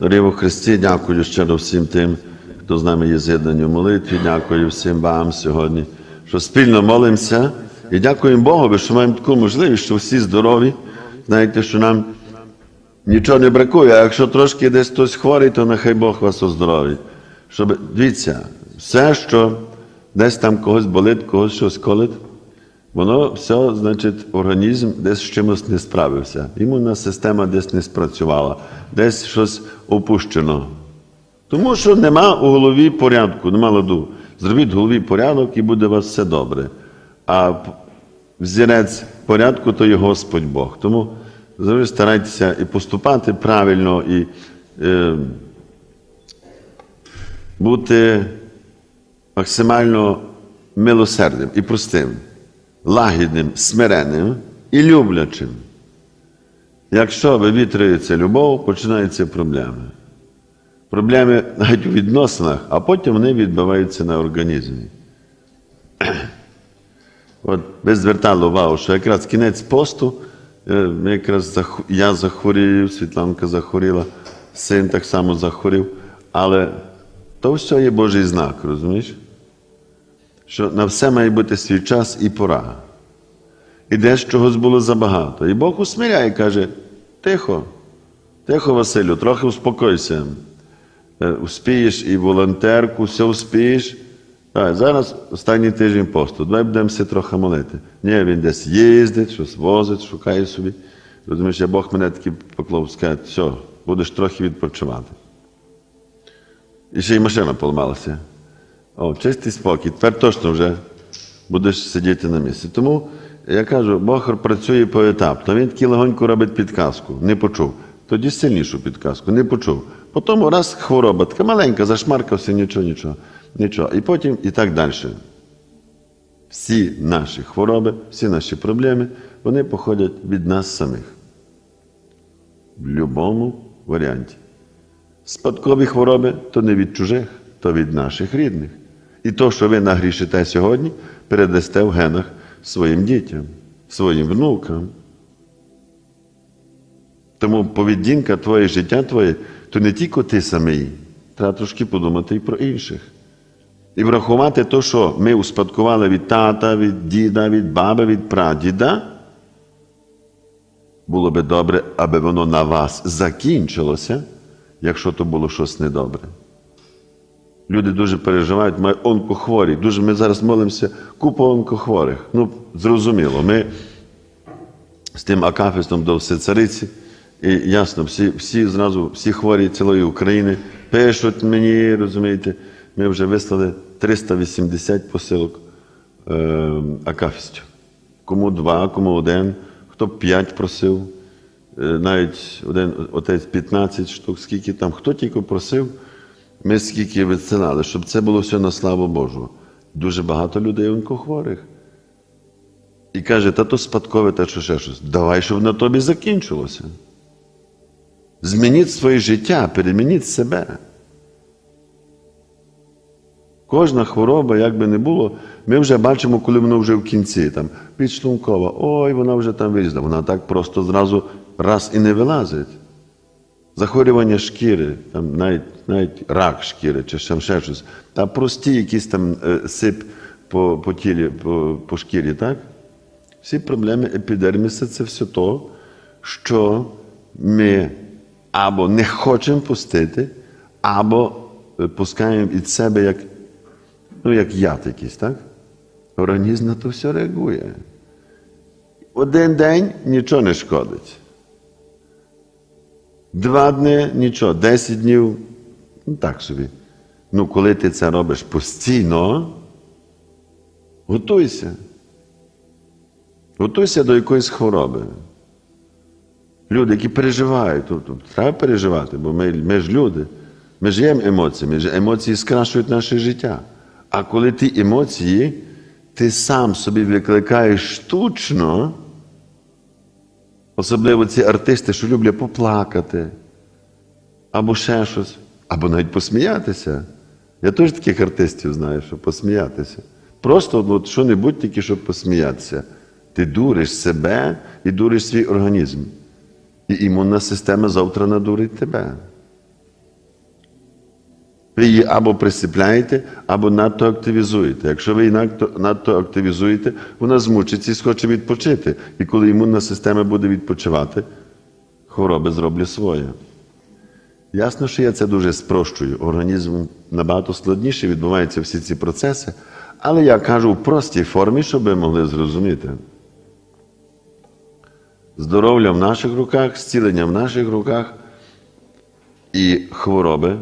Дорогі во Христі, дякую щиро всім тим, хто з нами є з'єднані в молитві. Дякую всім вам сьогодні, що спільно молимося. І дякуємо Богові, що маємо таку можливість, що всі здорові. Знаєте, що нам нічого не бракує, а якщо трошки десь хтось хворий, то нехай Бог вас оздоровить. Щоб, дивіться, все, що десь там когось болить, когось щось колить, Воно все, значить, організм десь з чимось не справився. Імунна система десь не спрацювала, десь щось опущено. Тому що нема у голові порядку, нема ладу. Зробіть в голові порядок і буде у вас все добре. А взірець порядку то є Господь Бог. Тому завжди старайтеся і поступати правильно, і е, бути максимально милосердним і простим лагідним, смиренним і люблячим. Якщо вивітрюється любов, починаються проблеми. Проблеми навіть у відносинах, а потім вони відбиваються на організмі. От ви звертали увагу, що якраз кінець посту, е, якраз я захворів, Світланка захворіла, син так само захворів, але то все є Божий знак, розумієш? Що на все має бути свій час і пора. І десь чогось було забагато. І Бог усмиряє і каже: тихо, тихо, Василю, трохи успокойся. Е, Успієш і волонтерку, все успієш. Так, зараз останній тиждень посту, давай будемо все трохи молити. Ні, він десь їздить, щось возить, шукає собі. Розумієш, я Бог мене таки поклав, скаже, все, будеш трохи відпочивати. І ще й машина поламалася. О, чистий спокій. Тепер точно вже будеш сидіти на місці. Тому я кажу, Бог працює поетапно. Він таки легонько робить підказку, не почув. Тоді сильнішу підказку, не почув. Потім раз хвороба, така маленька, зашмаркався, нічого, нічого, нічого. І потім і так далі. Всі наші хвороби, всі наші проблеми, вони походять від нас самих. В будь-якому варіанті. Спадкові хвороби то не від чужих, то від наших рідних. І то, що ви нагрішите сьогодні, передасте в генах своїм дітям, своїм внукам. Тому поведінка твоє життя твоє, то не тільки ти самий, треба трошки подумати і про інших. І врахувати те, що ми успадкували від тата, від діда, від баби, від прадіда. Було би добре, аби воно на вас закінчилося, якщо то було щось недобре. Люди дуже переживають, мають онкохворі. Дуже ми зараз молимося купа онкохворих. Ну, зрозуміло, ми з тим акафістом до всецариці, і ясно, всі, всі зразу, всі хворі цілої України пишуть мені, розумієте, ми вже вислали 380 посилок е, акафістів. Кому два, кому один, хто п'ять просив, е, навіть один отець 15 штук, скільки там, хто тільки просив, ми скільки відсилали, щоб це було все на славу Божу. Дуже багато людей онкохворих. І каже, та то спадкове, та що ще щось. Давай, щоб на тобі закінчилося. Змініть своє життя, перемініть себе. Кожна хвороба, як би не було, ми вже бачимо, коли воно вже в кінці, там, підшлункова, ой, вона вже там вилізла. Вона так просто зразу раз і не вилазить. Захворювання шкіри, там навіть, навіть рак шкіри чи ще щось. Та прості якісь там е, сип по, по тілі, по, по шкірі, так? Всі проблеми епідерміса це все то, що ми або не хочемо пустити, або е, пускаємо від себе як, ну, як яд якийсь, так? Організм на то все реагує. Один день нічого не шкодить. Два дні нічого, десять днів, ну так собі. Ну, коли ти це робиш постійно, готуйся. Готуйся до якоїсь хвороби. Люди, які переживають, тут треба переживати, бо ми, ми ж люди, ми живемо емоціями, ж емоції скрашують наше життя. А коли ті емоції, ти сам собі викликаєш штучно, особливо ці артисти, що люблять поплакати, або ще щось, або навіть посміятися. Я теж таких артистів знаю, що посміятися. Просто ну, от, що-небудь тільки, щоб посміятися. Ти дуриш себе і дуриш свій організм. І імунна система завтра надурить тебе. Ви її або присипляєте, або надто активізуєте. Якщо ви її надто, надто активізуєте, вона змучиться і схоче відпочити. І коли імунна система буде відпочивати, хвороби зроблять своє. Ясно, що я це дуже спрощую. Організм набагато складніше відбуваються всі ці процеси, але я кажу в простій формі, щоб ви могли зрозуміти. Здоров'я в наших руках, зцілення в наших руках і хвороби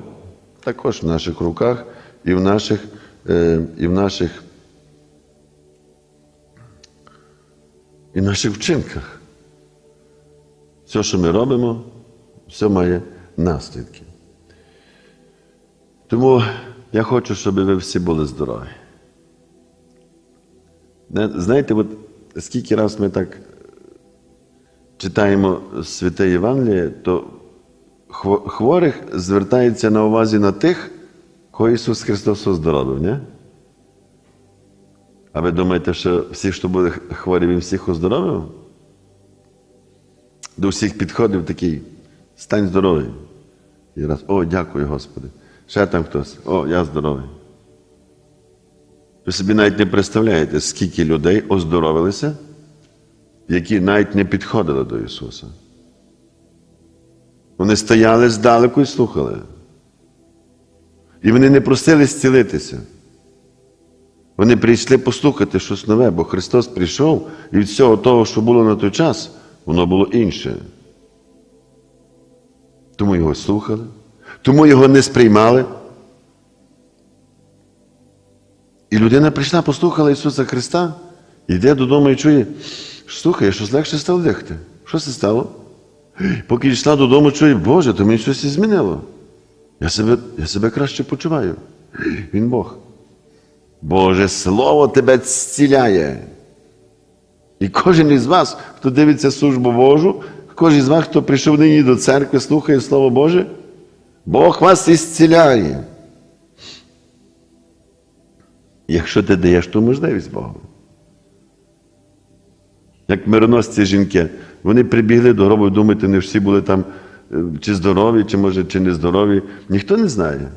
також в наших руках і в наших, е, і в наших, і в наших вчинках. Все, що ми робимо, все має наслідки. Тому я хочу, щоб ви всі були здорові. Знаєте, от скільки раз ми так читаємо Святе Євангеліє, то хворих звертається на увазі на тих, кого Ісус Христос оздоровив, ні? А ви думаєте, що всі, хто буде хворі, Він всіх оздоровив? До всіх підходив такий, стань здоровий. І раз, о, дякую, Господи. Ще там хтось, о, я здоровий. Ви собі навіть не представляєте, скільки людей оздоровилися, які навіть не підходили до Ісуса. Вони стояли здалеку і слухали. І вони не просили зцілитися. Вони прийшли послухати щось нове, бо Христос прийшов, і від всього того, що було на той час, воно було інше. Тому його слухали, тому його не сприймали. І людина прийшла, послухала Ісуса Христа, йде додому і чує, слухай, щось легше стало дихати. Що це стало? Поки йшла додому, чує, Боже, то мені щось змінило. Я себе, я себе краще почуваю. Він Бог. Боже Слово тебе зціляє. І кожен із вас, хто дивиться службу Божу, кожен із вас, хто прийшов нині до церкви, слухає Слово Боже, Бог вас ісціляє. Якщо ти даєш ту можливість Богу. Як мироносці жінки, вони прибігли до гробу, думаєте, не всі були там е, чи здорові, чи може, чи не здорові. Ніхто не знає.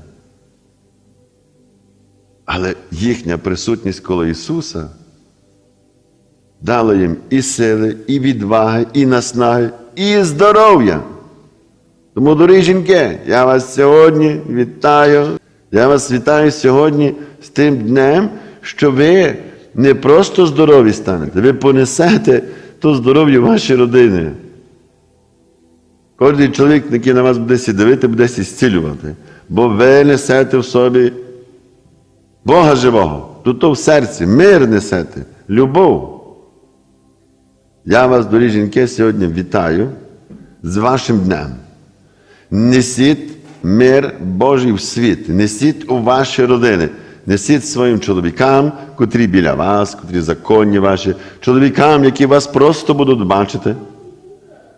Але їхня присутність коло Ісуса дала їм і сили, і відваги, і наснаги, і здоров'я. Тому, дорогі жінки, я вас сьогодні вітаю. Я вас вітаю сьогодні з тим днем, що ви не просто здорові станете, ви понесете то здоров'я в ваші родини. Кожен чоловік, який на вас буде сі дивити, буде зцілювати. Бо ви несете в собі Бога живого, тут в серці, мир несете, любов. Я вас, дорогі жінки, сьогодні вітаю з вашим днем. Несіть мир Божий в світ, несіть у ваші родини, несіть своїм чоловікам, котрі біля вас, котрі законні ваші, чоловікам, які вас просто будуть бачити,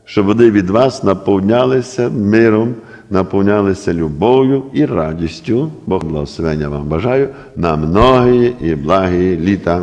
щоб вони від вас наповнялися миром, наповнялися любов'ю і радістю. Бог благословення вам бажаю на многі і благі літа.